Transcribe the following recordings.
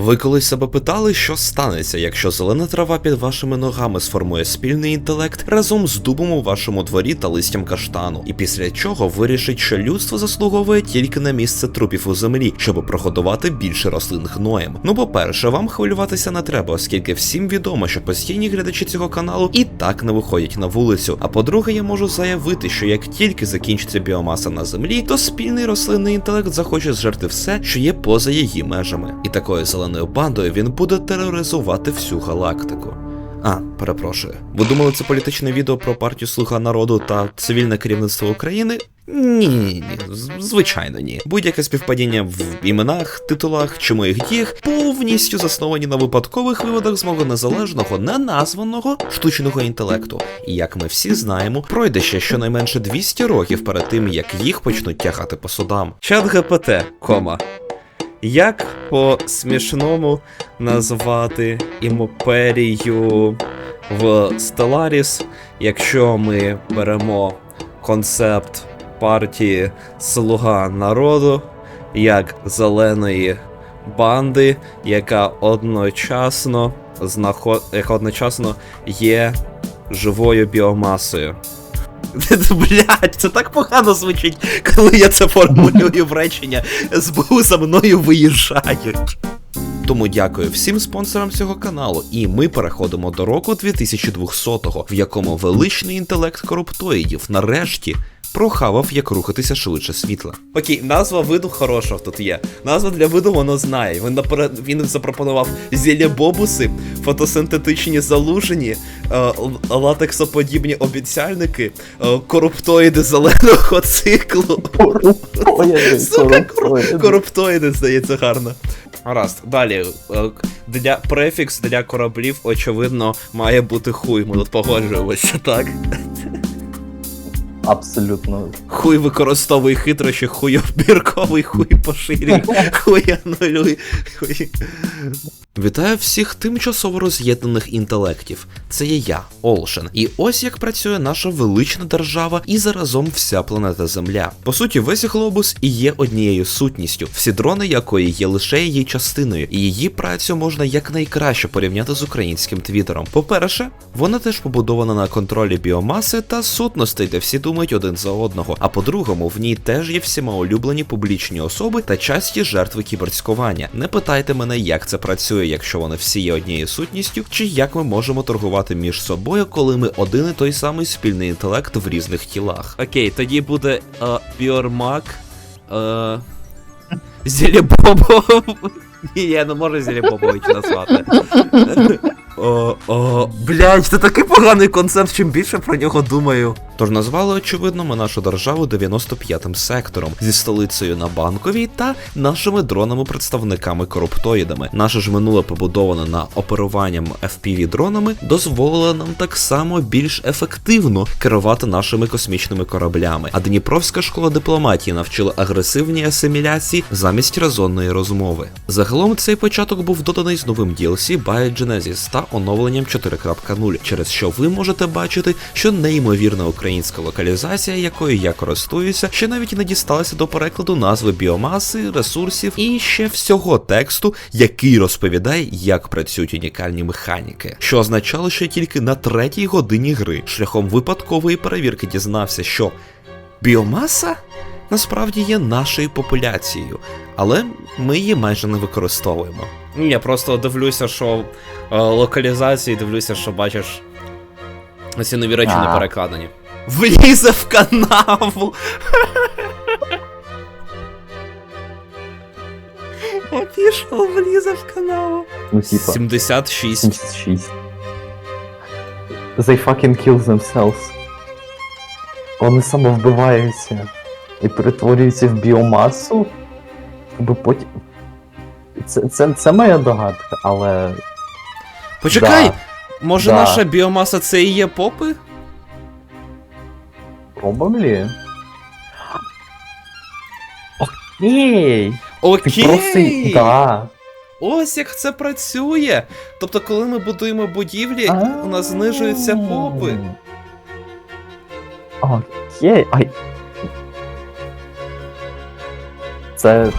Ви колись себе питали, що станеться, якщо зелена трава під вашими ногами сформує спільний інтелект разом з дубом у вашому дворі та листям каштану, і після чого вирішить, що людство заслуговує тільки на місце трупів у землі, щоб прогодувати більше рослин гноєм. Ну, по-перше, вам хвилюватися не треба, оскільки всім відомо, що постійні глядачі цього каналу і так не виходять на вулицю. А по-друге, я можу заявити, що як тільки закінчиться біомаса на землі, то спільний рослинний інтелект захоче зжерти все, що є поза її межами. І такою зеленою бандою він буде тероризувати всю галактику. А, перепрошую. Ви думали, це політичне відео про партію Слуга народу та цивільне керівництво України? Ні, ні, ні, звичайно, ні. Будь-яке співпадіння в іменах, титулах чи моїх діях повністю засновані на випадкових виводах з мого незалежного, неназваного штучного інтелекту. І як ми всі знаємо, пройде ще щонайменше 200 років перед тим, як їх почнуть тягати по судам. Чат ГПТ, кома. Як по смішному назвати імперію в Stellaris, якщо ми беремо концепт партії Слуга народу як зеленої банди, яка одночасно знаход... одночасно є живою біомасою. Блять, це так погано звучить, коли я це формулюю в речення. СБУ за мною виїжджають. Тому дякую всім спонсорам цього каналу, і ми переходимо до року 2200-го, в якому величний інтелект коруптоїдів нарешті прохавав, як рухатися швидше світла. Окей, назва виду хороша тут є. Назва для виду воно знає. Він наперед він запропонував зілля бобуси, фотосинтетичні залужені, е, латексоподібні обіцяльники, е, коруптоїди зеленого циклу. Коруптоїди, Сука, коруптоїди. Коруптоїди, здається, гарно. Гаразд, далі. е, Для префікс для кораблів, очевидно, має бути хуй. Ми тут погоджуємося, так? Абсолютно. Хуй використовує хитрощі, хуй обірковий, хуй поширює, хуй анулює, хуй. Вітаю всіх тимчасово роз'єднаних інтелектів. Це є я, Олшен. І ось як працює наша велична держава і заразом вся планета Земля. По суті, весь глобус і є однією сутністю, всі дрони якої є лише її частиною, і її працю можна якнайкраще порівняти з українським твіттером. По-перше, вона теж побудована на контролі біомаси та сутностей, де всі думають один за одного. А по-другому, в ній теж є всіма улюблені публічні особи та часті жертви кіберцькування. Не питайте мене, як це працює, якщо вони всі є однією сутністю, чи як ми можемо торгувати між собою, коли ми один і той самий спільний інтелект в різних тілах. Окей, тоді буде е, Біормак. Зілібобов. Ні, я не можу Зілібобович назвати. О, блядь, це такий поганий концепт, чим більше про нього думаю. Тож назвали, очевидно, ми нашу державу 95-м сектором зі столицею на банковій та нашими дронами-представниками коруптоїдами. Наше ж минуле побудоване на оперуванням FPV дронами дозволило нам так само більш ефективно керувати нашими космічними кораблями. А Дніпровська школа дипломатії навчила агресивній асиміляції замість резонної розмови. Загалом цей початок був доданий з новим DLC Bio Genesis та оновленням 4.0, через що ви можете бачити, що неймовірна українська локалізація, якою я користуюся, ще навіть не дісталася до перекладу назви біомаси, ресурсів і ще всього тексту, який розповідає, як працюють унікальні механіки. Що означало, що тільки на третій годині гри шляхом випадкової перевірки дізнався, що біомаса насправді є нашою популяцією, але ми її майже не використовуємо. Ні, я просто дивлюся, що е, локалізації, дивлюся, що бачиш. Ці нові речі не перекладені. Влізе в канаву! Пішов, влізе в канаву. Ну, типа, 76. 76. They fucking kill themselves. Вони самовбиваються і перетворюються в біомасу, щоб потім. Це, це, це моя догадка, але. Почекай! Да. Може Да. наша біомаса це і є попи? Probably. Окей! Окей! просто. Да. Ось як це працює. Тобто, коли ми будуємо будівлі, у нас знижуються попи. Окей. Ай. Це.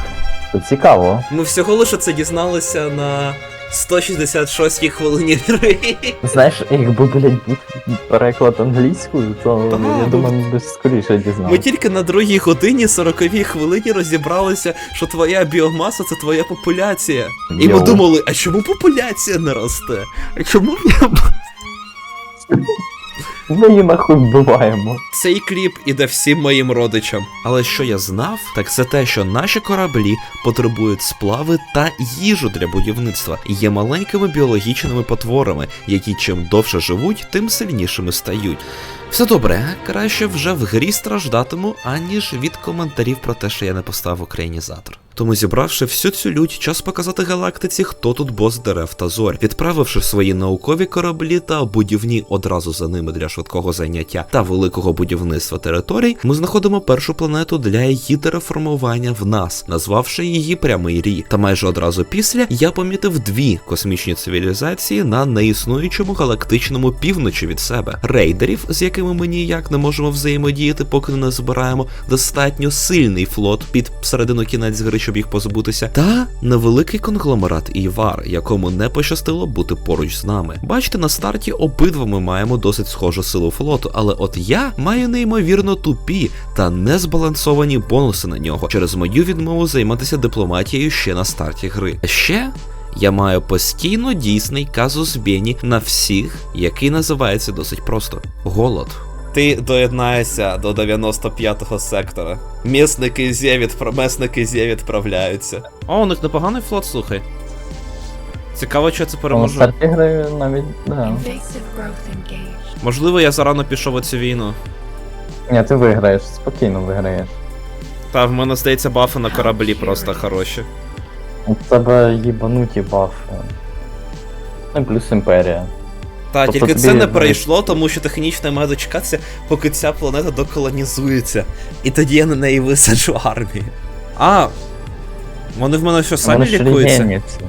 Це цікаво. Ми всього лише це дізналися на 166-й хвилині гри. Знаєш, якби, блядь, був переклад англійською, то Та, я ну- думаю, ми б скоріше Ми тільки на другій годині 40-й хвилині розібралися, що твоя біомаса це твоя популяція. І ми Йоу. думали, а чому популяція не росте? А чому біомаса? Ми її нахуй вбиваємо. Цей кліп іде всім моїм родичам. Але що я знав, так це те, що наші кораблі потребують сплави та їжу для будівництва і є маленькими біологічними потворами, які чим довше живуть, тим сильнішими стають. Все добре, краще вже в грі страждатиму, аніж від коментарів про те, що я не поставив українізатор. Тому зібравши всю цю лють, час показати галактиці, хто тут бос дерев та зорь, відправивши свої наукові кораблі та будівні одразу за ними для швидкого зайняття та великого будівництва територій, ми знаходимо першу планету для її тереформування в нас, назвавши її прямий рій. Та майже одразу після я помітив дві космічні цивілізації на неіснуючому галактичному півночі від себе рейдерів, з якими ми ніяк не можемо взаємодіяти, поки не назбираємо достатньо сильний флот під середину кінець гри, щоб їх позбутися, та невеликий конгломерат Івар, якому не пощастило бути поруч з нами. Бачите, на старті обидва ми маємо досить схожу силу флоту, але от я маю неймовірно тупі та незбалансовані бонуси на нього через мою відмову займатися дипломатією ще на старті гри. А ще. Я маю постійно дійсний казус Бені на всіх, який називається досить просто голод. Ти доєднаєшся до 95-го сектора. Місники зє месники зє відправляються. О, у них непоганий флот, слухай. Цікаво, що це переможе. старті гри навіть, да. Можливо, я зарано пішов у цю війну. Ні, ти виграєш, спокійно виграєш. Та в мене здається, бафи на кораблі просто хороші. У тебе їбануті бафи. Ну і плюс імперія. Та, Тобто тільки тобі це не перейшло, тому що технічно має дочекатися, поки ця планета доколонізується. І тоді я на неї висаджу армію. А. Вони в мене що самі Вони лікуються? регенюються.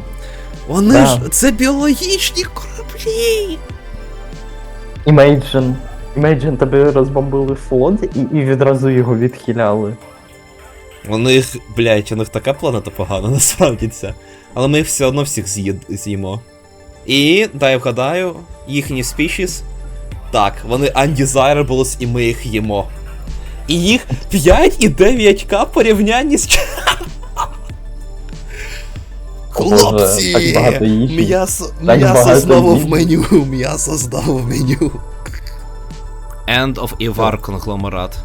Вони Да. ж це біологічні кораблі. Imagine. Imagine тебе розбомбили флот і, і відразу його відхиляли. У них, блядь, у них така планета погана, насправді це. Але ми їх все одно всіх з'їд- з'їмо. І, дай вгадаю, їхні спішіс. Так, вони undesirables і ми їх їмо. І їх 5 і 9к порівнянні з. Хлопці! так багато. М'ясо, Так м'ясо багато знову їжі. в меню, м'ясо знову в меню. End of Ivar конгломерат.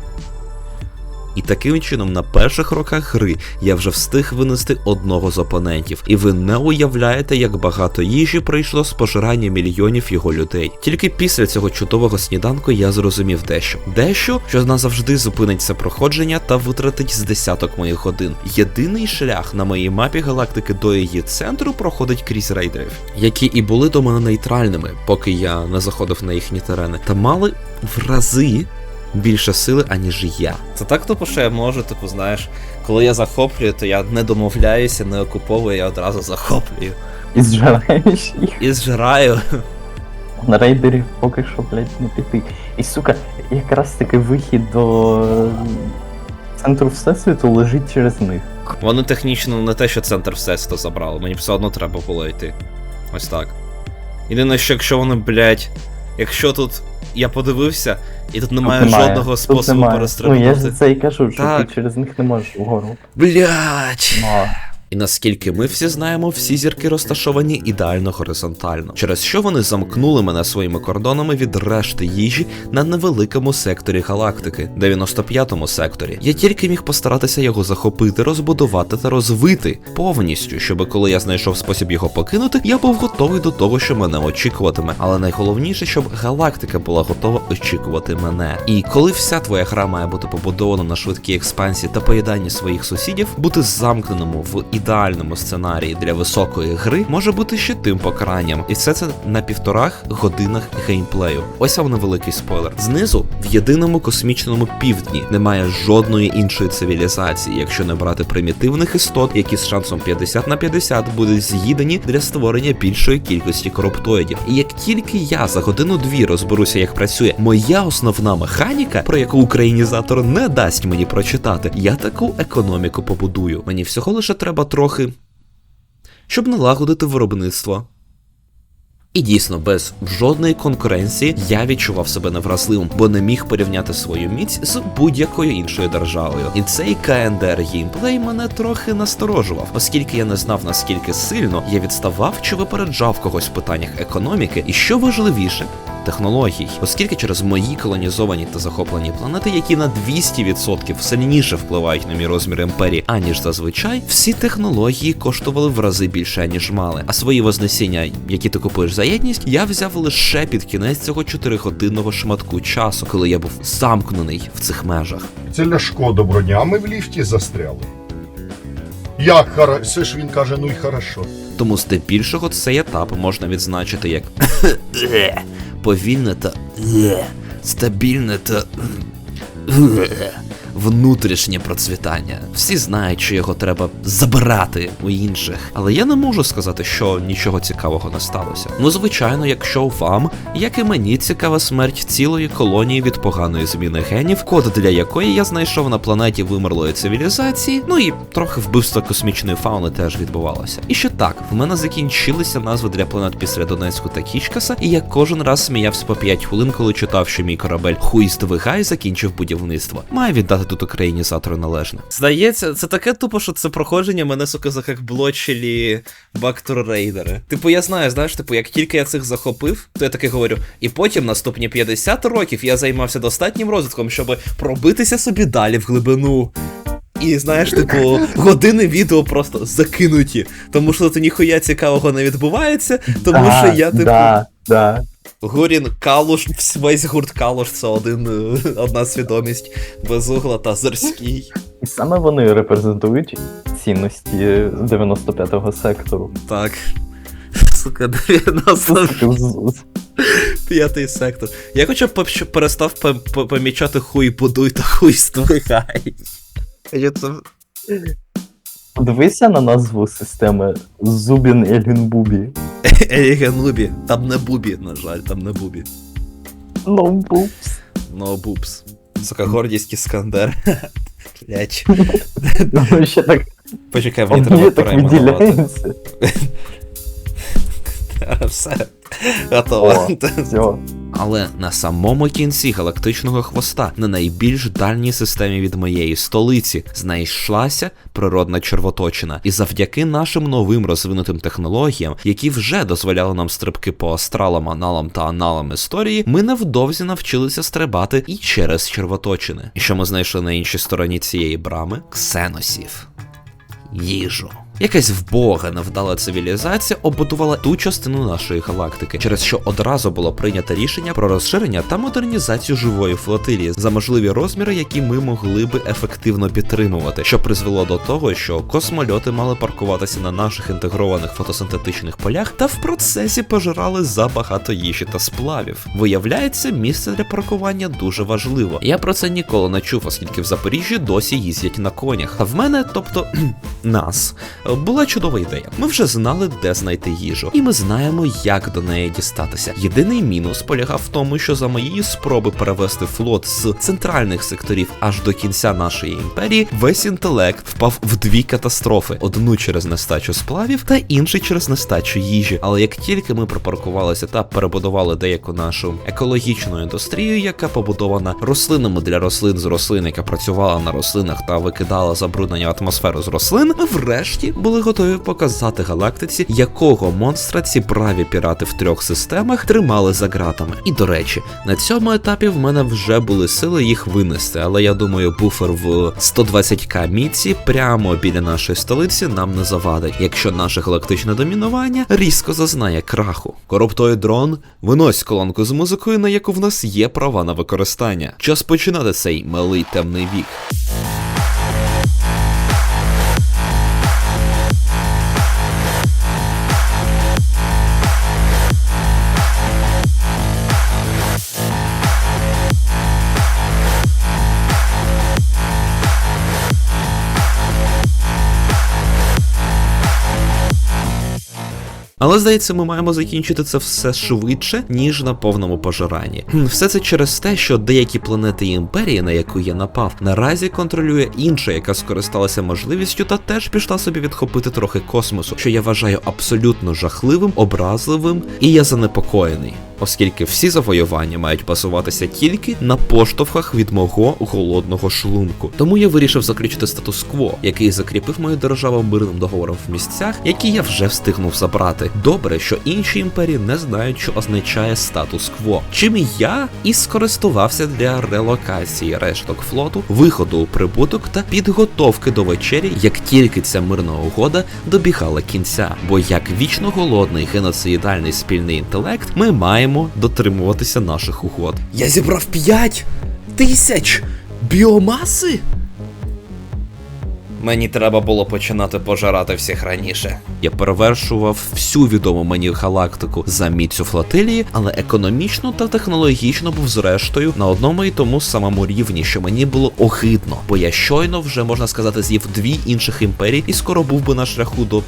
І таким чином на перших роках гри я вже встиг винести одного з опонентів, і ви не уявляєте, як багато їжі прийшло з пожирання мільйонів його людей. Тільки після цього чудового сніданку я зрозумів дещо. Дещо, що назавжди зупинить це проходження та витратить з десяток моїх годин. Єдиний шлях на моїй мапі галактики до її центру проходить крізь рейдерів, які і були до мене нейтральними, поки я не заходив на їхні терени, та мали в рази більше сили, аніж я. Це так тупо, що я можу, типу, знаєш, коли я захоплюю, то я не домовляюся, не окуповую, я одразу захоплюю. І зжираєш їх. І зжираю. На рейдерів поки що, блядь, не піти. І сука, якраз таки вихід до центру Всесвіту лежить через них. Вони технічно не те, що центр всесвіту забрали, мені все одно треба було йти. Ось так. Єдине, що якщо вони, блядь, якщо тут я подивився, і тут немає Тут жодного Тут способу немає. Ну я ж це і кажу, що Так. ти через них не можеш вгору. Блядь. І наскільки ми всі знаємо, всі зірки розташовані ідеально горизонтально, через що вони замкнули мене своїми кордонами від решти їжі на невеликому секторі галактики, 95-му секторі. Я тільки міг постаратися його захопити, розбудувати та розвити повністю, щоб коли я знайшов спосіб його покинути, я був готовий до того, що мене очікуватиме. Але найголовніше, щоб галактика була готова очікувати мене. І коли вся твоя гра має бути побудована на швидкій експансії та поїданні своїх сусідів, бути замкненому в ідеальному сценарії для високої гри може бути ще тим покаранням. І все це на півторах годинах геймплею. Ось вам невеликий спойлер. Знизу, в єдиному космічному півдні, немає жодної іншої цивілізації, якщо не брати примітивних істот, які з шансом 50 на 50 будуть з'їдені для створення більшої кількості короптоїдів. І як тільки я за годину-дві розберуся, як працює моя основна механіка, про яку українізатор не дасть мені прочитати, я таку економіку побудую. Мені всього лише треба трохи, щоб налагодити виробництво. І дійсно, без жодної конкуренції я відчував себе невразливим, бо не міг порівняти свою міць з будь-якою іншою державою. І цей КНДР геймплей мене трохи насторожував, оскільки я не знав наскільки сильно я відставав чи випереджав когось в питаннях економіки, і що важливіше. Технологій, оскільки через мої колонізовані та захоплені планети, які на 200% сильніше впливають на мій розмір імперії, аніж зазвичай, всі технології коштували в рази більше, ніж мали. А свої вознесіння, які ти купуєш за єдність, я взяв лише під кінець цього 4-годинного шматку часу, коли я був замкнений в цих межах. Це Ляшко доброго дня, ми в ліфті застряли. Як хорошо? Все ж він каже, ну й хорошо. Тому здебільшого цей етап можна відзначити як повільне та стабільне та внутрішнє процвітання. Всі знають, що його треба забирати у інших. Але я не можу сказати, що нічого цікавого не сталося. Ну, звичайно, якщо вам, як і мені, цікава смерть цілої колонії від поганої зміни генів, код для якої я знайшов на планеті вимерлої цивілізації, ну і трохи вбивства космічної фауни теж відбувалося. І ще так, в мене закінчилися назви для планет після Донецьку та Кічкаса, і я кожен раз сміявся по 5 хвилин, коли читав, що мій корабель хуй здвигай закінчив будівництво. Маю віддати тут українізатору належне. Здається, це таке тупо, що це проходження мене сука закакблочили Бактор Рейдери. Типу, я знаю, знаєш, типу, як тільки я цих захопив, то я таки говорю, і потім наступні 50 років я займався достатнім розвитком, щоб пробитися собі далі в глибину. І знаєш, типу, години відео просто закинуті, тому що тут ніхуя цікавого не відбувається, тому Да, що я, типу, Да, да. Гурін Калуш, весь гурт Калуш це один, е, одна свідомість, безугла та зорський. І саме вони репрезентують цінності 95-го сектору. Так. Сука, 95 З- з- сектор. Я хоча б перестав помічати хуй будуй та хуй ствигай. Я. Подивися на назву системи Зубін Елінбубі. Елігенубі. Там не бубі, на жаль, там не бубі. No boobs. No boobs. Сука, гордість Іскандер. Блять. Воно ще так, Почекай, мені треба перейменувати. Все. Готово. О, все. Але на самому кінці галактичного хвоста, на найбільш дальній системі від моєї столиці, знайшлася природна червоточина, і завдяки нашим новим розвинутим технологіям, які вже дозволяли нам стрибки по астралам, аналам та аналам історії, ми невдовзі навчилися стрибати і через червоточини. І що ми знайшли на іншій стороні цієї брами? Ксеносів. Їжу. Якась вбога невдала цивілізація обудувала ту частину нашої галактики, через що одразу було прийнято рішення про розширення та модернізацію живої флотилії за можливі розміри, які ми могли би ефективно підтримувати, що призвело до того, що космольоти мали паркуватися на наших інтегрованих фотосинтетичних полях та в процесі пожирали забагато їжі та сплавів. Виявляється, місце для паркування дуже важливо. Я про це ніколи не чув, оскільки в Запоріжжі досі їздять на конях. А в мене, тобто нас, була чудова ідея. Ми вже знали, де знайти їжу, і ми знаємо, як до неї дістатися. Єдиний мінус полягав в тому, що за моєї спроби перевести флот з центральних секторів аж до кінця нашої імперії, весь інтелект впав в дві катастрофи: одну через нестачу сплавів та іншу через нестачу їжі. Але як тільки ми припаркувалися та перебудували деяку нашу екологічну індустрію, яка побудована рослинами для рослин з рослин, яка працювала на рослинах та викидала забруднення в атмосферу з рослин, ми врешті були готові показати галактиці, якого монстра ці браві пірати в трьох системах тримали за ґратами. І до речі, на цьому етапі в мене вже були сили їх винести, але я думаю, буфер в 120к міці прямо біля нашої столиці нам не завадить, якщо наше галактичне домінування різко зазнає краху. Коробтой дрон, винось колонку з музикою, на яку в нас є права на використання. Час починати цей малий темний вік. Але здається, ми маємо закінчити це все швидше, ніж на повному пожиранні. Все це через те, що деякі планети імперії, на яку я напав, наразі контролює інша, яка скористалася можливістю та теж пішла собі відхопити трохи космосу, що я вважаю абсолютно жахливим, образливим, і я занепокоєний. Оскільки всі завоювання мають базуватися тільки на поштовхах від мого голодного шлунку. Тому я вирішив заключити статус-кво, який закріпив мою державу мирним договором в місцях, які я вже встигнув забрати. Добре, що інші імперії не знають, що означає статус-кво. Чим я і скористувався для релокації решток флоту, виходу у прибуток та підготовки до вечері, як тільки ця мирна угода добігала кінця. Бо як вічно голодний геноцидальний спільний інтелект, ми маємо дотримуватися наших угод. Я зібрав 5 тисяч біомаси. Мені треба було починати пожирати всіх раніше. Я перевершував всю відому мені галактику за міцю флотилії, але економічно та технологічно був зрештою на одному і тому самому рівні, що мені було огидно, бо я щойно вже можна сказати з'їв дві інших імперій і скоро був би на шляху до.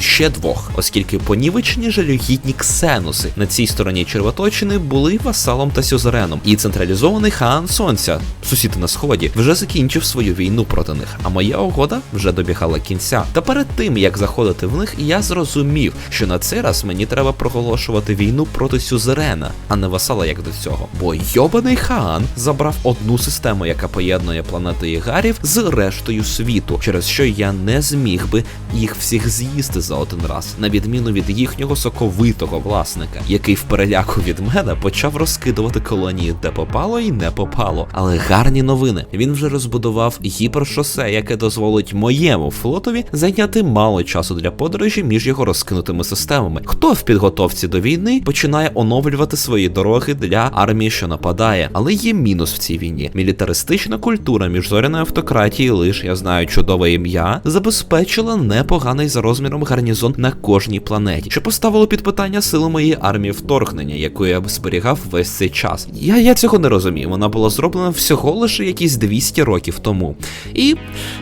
Ще двох, оскільки понівечені жалюгідні ксенуси на цій стороні червоточини були васалом та сюзереном, і централізований хаан сонця, сусід на сході, вже закінчив свою війну проти них. А моя угода вже добігала кінця. Та перед тим як заходити в них, я зрозумів, що на цей раз мені треба проголошувати війну проти сюзерена, а не васала як до цього. Бо йобаний хаан забрав одну систему, яка поєднує планети Ігарів з рештою світу, через що я не зміг би їх всіх з'їсти за один раз, на відміну від їхнього соковитого власника, який в переляку від мене почав розкидувати колонії, де попало і не попало. Але гарні новини. Він вже розбудував гіпершосе, яке дозволить моєму флотові зайняти мало часу для подорожі між його розкинутими системами. Хто в підготовці до війни починає оновлювати свої дороги для армії, що нападає. Але є мінус в цій війні. Мілітаристична культура міжзоряної автократії, лиш я знаю чудове ім'я, забезпечила непоганий за розміром гарнізон на кожній планеті, що поставило під питання силу моєї армії вторгнення, яку я зберігав весь цей час. Я, я цього не розумів. Вона була зроблена всього лише якісь 200 років тому. І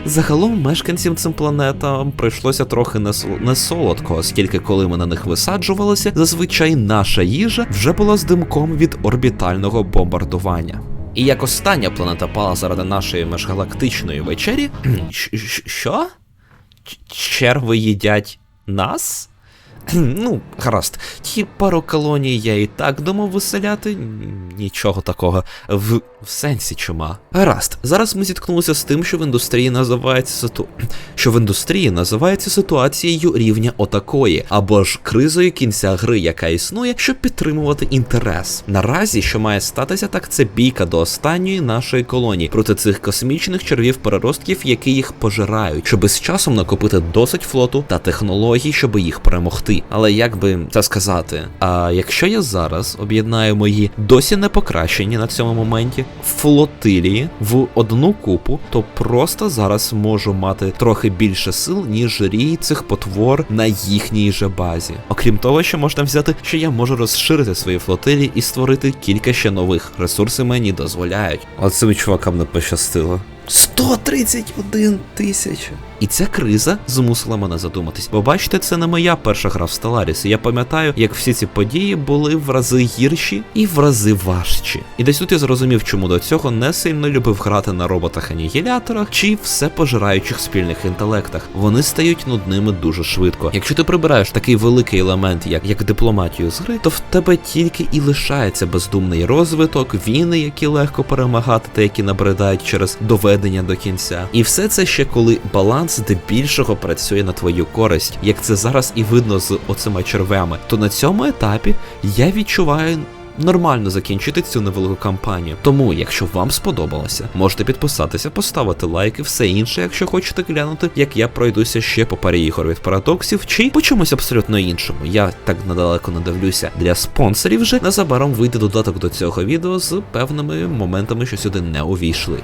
загалом мешканцям цим планетам прийшлося трохи не, солодко, оскільки коли ми на них висаджувалися, зазвичай наша їжа вже була з димком від орбітального бомбардування. І як остання планета пала заради нашої межгалактичної вечері. Що? Черви їдять нас? Ну, гаразд. Ті пару колоній я і так думав виселяти. Нічого такого. В, в сенсі чума. Гаразд. Зараз ми зіткнулися з тим, що в індустрії називається ситу... що в індустрії називається ситуацією рівня отакої, або ж кризою кінця гри, яка існує, щоб підтримувати інтерес. Наразі, що має статися, так це бійка до останньої нашої колонії проти цих космічних червів переростків, які їх пожирають, щоби з часом накопити досить флоту та технологій, щоб їх перемогти. Але як би це сказати? А якщо я зараз об'єднаю мої досі не покращені на цьому моменті флотилії в одну купу, то просто зараз можу мати трохи більше сил, ніж рій цих потвор на їхній же базі. Окрім того, що можна взяти, що я можу розширити свої флотилії і створити кілька ще нових. Ресурси мені дозволяють. Але цим чувакам не пощастило. 131 тисяча. І ця криза змусила мене задуматись. Бо бачите, це не моя перша гра в Stellaris. Я пам'ятаю, як всі ці події були в рази гірші і в рази важчі. І десь тут я зрозумів, чому до цього не сильно любив грати на роботах-анігіляторах чи все пожираючих спільних інтелектах. Вони стають нудними дуже швидко. Якщо ти прибираєш такий великий елемент, як, як дипломатію з гри, то в тебе тільки і лишається бездумний розвиток, війни, які легко перемагати, та які набридають через доведення до кінця. І все це ще коли баланс здебільшого працює на твою користь, як це зараз і видно з оцими червями. То на цьому етапі я відчуваю. Нормально закінчити цю невелику кампанію. Тому, якщо вам сподобалося, можете підписатися, поставити лайк і все інше, якщо хочете глянути, як я пройдуся ще по парі ігор від парадоксів, чи по чомусь абсолютно іншому. Я так надалеко не дивлюся. Для спонсорів же незабаром вийде додаток до цього відео з певними моментами, що сюди не увійшли.